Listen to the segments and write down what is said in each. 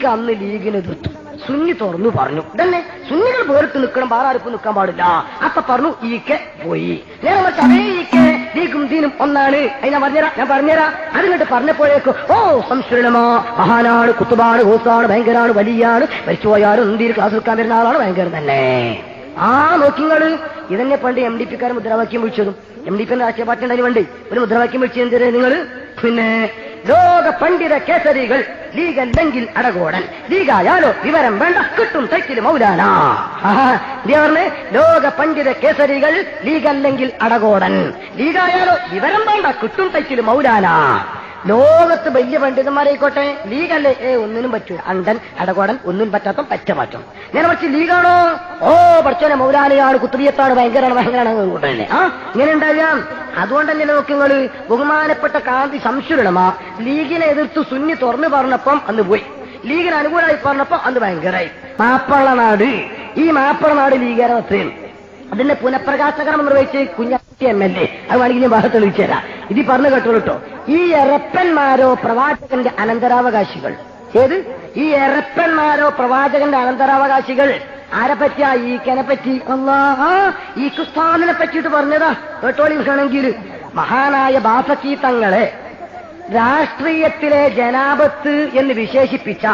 ഈക്ക് അന്ന് ലീഗിന് എതിർത്തു. സുന്നി തുറന്നു പറഞ്ഞു. ഇതന്നെ സുന്നികൾ വേറിട്ട് നിൽക്കണം പാറാർക്ക് നിൽക്കാൻ പാടില്ല. അപ്പൊ പറഞ്ഞു ഈക്കെ പോയി. നേരെ ദീനും ഒന്നാണ്. അത് ഞാൻ പറഞ്ഞുതരാം ഞാൻ പറഞ്ഞുതരാം. അതിങ്ങോട്ട് പറഞ്ഞപ്പോഴേക്കും ഓ സംശുരണമാ മഹാനാണ് കുത്തുബാണ് ഹൂസാണ് ഭയങ്കരാണ് വലിയാണ് മരിച്ചുപോയാലും ഇന്ത്യയിൽ ക്ലാസ് എടുക്കാൻ വരുന്ന ആളാണ് ഭയങ്കര തന്നെ ആ നോക്കിങ്ങൾ ഇതന്നെ പണ്ട് എം ഡി പിക്കാർ മുദ്രാവാക്യം വിളിച്ചതും. എം ഡി പി രാഷ്ട്രീയ പാർട്ടി ഉണ്ടായി വേണ്ടി ഒരു മുദ്രാവാക്യം വിളിച്ചു എന്തിനാ നിങ്ങൾ പിന്നെ ലോക പണ്ഡിത കേസരികൾ. ലീഗ് അല്ലെങ്കിൽ അടകോടൻ. ലീഗായാലോ വിവരം വേണ്ട കിട്ടും തൈക്കിൽ മൗലാന. പറഞ്ഞ്? ലോക പണ്ഡിത കേസരികൾ ലീഗല്ലെങ്കിൽ അടകോടൻ. ലീഗായാലോ വിവരം വേണ്ട കിട്ടും തൈക്കിൽ മൗലാന. ലോകത്ത് വലിയ പണ്ഡിതന്മാരായിക്കോട്ടെ ലീഗല്ലേ? ഏ ഒന്നിനും പറ്റൂ അണ്ടൻ അടകോടൻ ഒന്നും പറ്റാത്ത പറ്റ മാറ്റം ഞാൻ കുറച്ച് ലീഗാണോ? ഓ പഠിച്ചോനെ മൗലാനയാണ് കുത്തുബിയത്താണ് ഭയങ്കരമാണ് ഭയങ്കരമാണ് അതുകൊണ്ട് തന്നെ. ആ ഇങ്ങനെ ഉണ്ടാകാം അതുകൊണ്ടല്ലേ നോക്കി നിങ്ങൾ ബഹുമാനപ്പെട്ട കാന്തി സംശുരണമാ ലീഗിനെ എതിർത്ത് സുന്നി തുറന്നു പറഞ്ഞപ്പം അന്ന് പോയി. ലീഗിന് അനുകൂലമായി പറഞ്ഞപ്പം അന്ന് ഭയങ്കരമായി മാപ്പള്ള നാട്. ഈ മാപ്പള്ള നാട് ലീഗാരം അത്രയും അതിന്റെ പുനഃപ്രകാശകരണം നിർവഹിച്ച് കുഞ്ഞി എം എൽ എ. അത് വേണമെങ്കിൽ ഞാൻ ഭാഗത്ത് വിളിച്ചു തരാം. ഇത് പറഞ്ഞു കേട്ടോ ഈ എറപ്പന്മാരോ പ്രവാചകന്റെ അനന്തരാവകാശികൾ. ഏത്? ഈ എറപ്പന്മാരോ പ്രവാചകന്റെ അനന്തരാവകാശികൾ. ആരെ പറ്റിയാ? ഈക്കനെ പറ്റി. അല്ലാ ഈ ക്രിസ്താവിനെ പറ്റിയിട്ട് പറഞ്ഞതാ. കേട്ടോളി വേണമെങ്കിൽ മഹാനായ ബാഫക്കി തങ്ങളെ രാഷ്ട്രീയത്തിലെ ജനാപത്ത് എന്ന് വിശേഷിപ്പിച്ച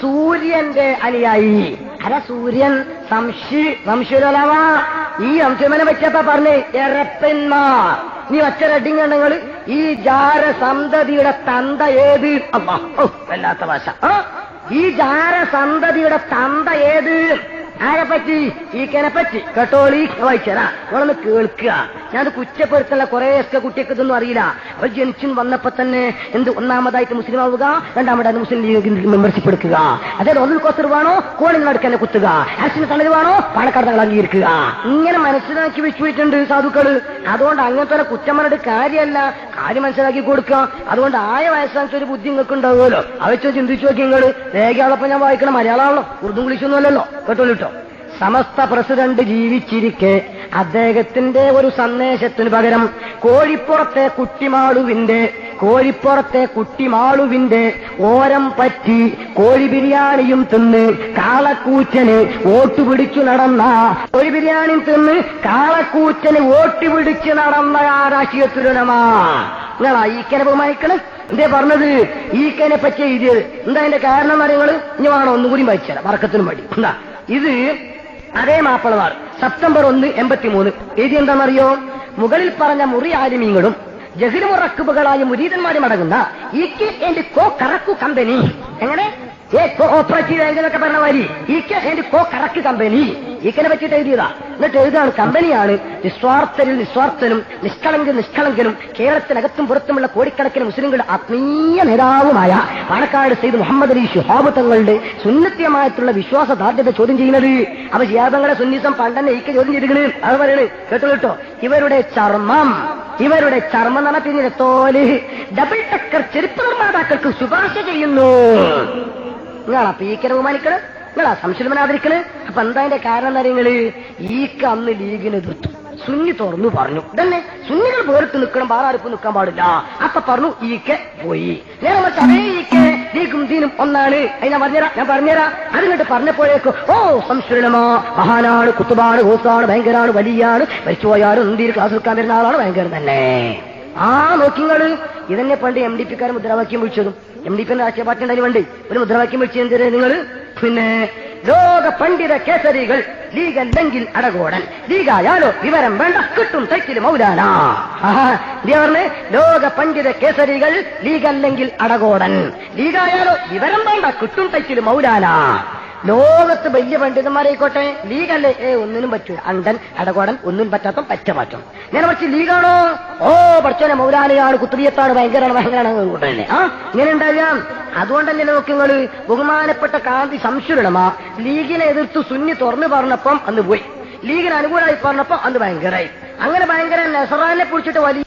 സൂര്യന്റെ അനുയായി അല്ല സൂര്യൻ സംശി സംശുരലവ ഈ അംശമനെ പറ്റിയപ്പ പറഞ്ഞേ. എറപ്പന്മാർ നീ ഒറ്റ റെഡിങ് നിങ്ങൾ ഈ ജാര സന്തതിയുടെ തന്ത ഏത്? അമ്മാ വല്ലാത്ത ഭാഷ? ഈ ജാര സന്തതിയുടെ തന്ത ഏത്? ആരെ പറ്റി ഈക്കനെ പറ്റി കേട്ടോളി വായിച്ചരാ നിങ്ങളൊന്ന് കേൾക്കുക. ഞാനത് കുറ്റപ്പെടുത്തുള്ള കുറെ ഒക്കെ കുട്ടിയൊക്കെ ഇതൊന്നും അറിയില്ല. അവർ ജനിച്ചു വന്നപ്പോ തന്നെ എന്ത് ഒന്നാമതായിട്ട് മുസ്ലിം ആവുക രണ്ടാമതായിട്ട് മുസ്ലിം ലീഗ് മെമ്പർഷിപ്പ് എടുക്കുക. അതായത് ഒന്നിൽ കോസർ വേണോ? കോളിൽ നടുക്കന്നെ കുത്തുക. തണൽ വേണോ? പാലക്കാട് തങ്ങൾ അംഗീകരിക്കുക. ഇങ്ങനെ മനസ്സിലാക്കി വെച്ചുപോയിട്ടുണ്ട് സാധുക്കൾ. അതുകൊണ്ട് അങ്ങനത്തെ കുറ്റം കാര്യമല്ല കാര്യം മനസ്സിലാക്കി കൊടുക്കുക. അതുകൊണ്ട് ആയ വയസ്സാണെന്ന് ഒരു ബുദ്ധി നിങ്ങൾക്ക് ഉണ്ടാവുമല്ലോ. അവച്ചോ ചിന്തിച്ചു നോക്കി നിങ്ങൾ രേഖയോടൊപ്പം ഞാൻ വായിക്കണം. മലയാളമാണല്ലോ. ഉറുദു വിളിച്ചൊന്നുമല്ലോ കേട്ടോ കേട്ടോ സമസ്ത പ്രസിഡന്റ് ജീവിച്ചിരിക്കെ. അദ്ദേഹത്തിന്റെ ഒരു സന്ദേശത്തിന് പകരം കോഴിപ്പുറത്തെ കുട്ടിമാളുവിന്റെ കോഴിപ്പുറത്തെ കുട്ടിമാളുവിന്റെ ഓരം പറ്റി കോഴി ബിരിയാണിയും തിന്ന് കാളക്കൂച്ചന് വോട്ട് പിടിച്ചു നടന്ന കോഴി ബിരിയാണി തിന്ന് കാളക്കൂച്ചന് വോട്ട് പിടിച്ചു നടന്ന ആ രാഷ്ട്രീയ രാഷ്ട്രീയത്തിലുടമാ നിങ്ങളാ ഈക്കനെ ബഹുമാനിക്കണ് എന്തേ പറഞ്ഞത്? ഈക്കനെ പറ്റി എഴുതിയത് എന്താ അതിന്റെ കാരണം നിങ്ങൾ ഇനി വേണം ഒന്നുകൂടി വായിച്ചാൽ വർക്കത്തിനും വേണ്ടി എന്താ? ഇത് അതേ മാപ്പിളമാർ. സെപ്റ്റംബർ ഒന്ന് എൺപത്തി മൂന്ന് എഴുതി എന്താണെന്നറിയോ? മുകളിൽ പറഞ്ഞ മുറി ആലിമീങ്ങളും ജഹിലുമുറക്കുബുകളായ മുരീതന്മാരും അടങ്ങുന്ന ഇ കെ കോ കറക്കു കമ്പനി. എങ്ങനെ? ഏ കോ ഓപ്പറേറ്റീവ് എന്നൊക്കെ പറഞ്ഞ മാതിരി ഇ കെ കോ കറക്ക് കമ്പനി. ഇക്കനെ പറ്റിയിട്ട് എഴുതിയതാ. എന്നിട്ട് എഴുതാണ് കമ്പനിയാണ്. നിസ്വാർത്ഥരിൽ നിസ്വാർത്ഥനും നിഷ്കളങ്ക നിഷ്കളങ്കനും കേരളത്തിനകത്തും പുറത്തുമുള്ള കോടിക്കണക്കിന് മുസ്ലിങ്ങളുടെ ആത്മീയ നേതാവുമായ പാണക്കാട് സെയ്ദ് മുഹമ്മദ് അലി ഷുഹാബ് തങ്ങളുടെ സുന്നത്യമായിട്ടുള്ള വിശ്വാസ സാധ്യത ചോദ്യം ചെയ്യുന്നത്. അവ ഷിയാബങ്ങളെ സുന്നിസം പണ്ടെന്നെ ഈക്ക് ചോദ്യം ചെയ്തിരിക്കണ്. അത് പറയണ്. കേട്ടോ കേട്ടോ. ഇവരുടെ ചർമ്മം ഇവരുടെ ചർമ്മം എന്ന് തോൽ ഡബിൾ ടക്കർ ചെരുപ്പ് നിർമ്മാതാക്കൾക്ക് ശുപാർശ ചെയ്യുന്നു. നിങ്ങളാ പീക്കനെ ബഹുമാനിക്കണ്. നിങ്ങളാ സംശയമനാതിരിക്കണ് അപ്പൊ എന്താ കാരണം എന്താ നിങ്ങൾ? ഈക്ക് അന്ന് ലീഗിന് എതിർത്തു. സുന്നി തുറന്നു പറഞ്ഞു. ഇതന്നെ സുന്നികൾ വേർത്ത് നിൽക്കണം ബാറാരിപ്പ് നിൽക്കാൻ പാടില്ല. അപ്പൊ പറഞ്ഞു ഈക്കെ പോയി. നേരെ മറിച്ച് അതേ ഈക്ക് ലീഗും ദീനും ഒന്നാണ്. അത് ഞാൻ പറഞ്ഞുതരാം ഞാൻ പറഞ്ഞുതരാം. അതിങ്ങോട്ട് പറഞ്ഞപ്പോഴേക്കും ഓ സംശുരണമാ മഹാനാണ് കുത്തുബാണ് ഹൂസാണ് ഭയങ്കരാണ് വലിയാണ്. മരിച്ചുപോയാലും ഇന്ത്യയിൽ ക്ലാസ് എടുക്കാൻ വരുന്ന ആളാണ് ഭയങ്കര തന്നെ. ആ നോക്കിങ്ങൾ ഇതന്നെ പണ്ട് എം ഡി പിക്കാർ മുദ്രാവാക്യം വിളിച്ചതും. എം ഡി പി രാഷ്ട്രീയ പാർട്ടി ഉണ്ടായി വേണ്ടി ഒരു മുദ്രാവാക്യം വിളിച്ചു എന്തിനാ നിങ്ങൾ പിന്നെ ലോക പണ്ഡിത കേസരികൾ ലീഗല്ലെങ്കിൽ അടകോടൻ. ലീഗായാലോ വിവരം വേണ്ട. കിട്ടും സൈക്കിൽ മൗലാന. പറഞ്ഞ് ലോക പണ്ഡിത കേസരികൾ ലീഗല്ലെങ്കിൽ അടകോടൻ. ലീഗായാലോ വിവരം വേണ്ട. കിട്ടും സൈക്കിൽ മൗലാന. ലോകത്ത് വലിയ പണ്ഡിതന്മാരായിക്കോട്ടെ ലീഗല്ലേ? ഏ ഒന്നിനും പറ്റൂ. അണ്ടൻ അടകോടൻ ഒന്നും പറ്റാത്ത പറ്റ മാറ്റം ഞാൻ കുറച്ച് ലീഗാണോ? ഓ പഠിച്ചോനെ മൗലാനയാണ് കുത്തുബിയത്താണ് ഭയങ്കരമാണ് ഭയങ്കരമാണ് അതുകൊണ്ട് ആ ഇങ്ങനെ ഉണ്ടാകാം അതുകൊണ്ടല്ലേ നോക്കി നിങ്ങൾ ബഹുമാനപ്പെട്ട കാന്തി സംശുരണമാ ലീഗിനെ എതിർത്ത് സുന്നി തുറന്നു പറഞ്ഞപ്പം അന്ന് പോയി. ലീഗിന് അനുകൂലമായി പറഞ്ഞപ്പോൾ അന്ന് ഭയങ്കരമായി അങ്ങനെ ഭയങ്കര നെസറാനെ പിടിച്ചിട്ട് വലിയ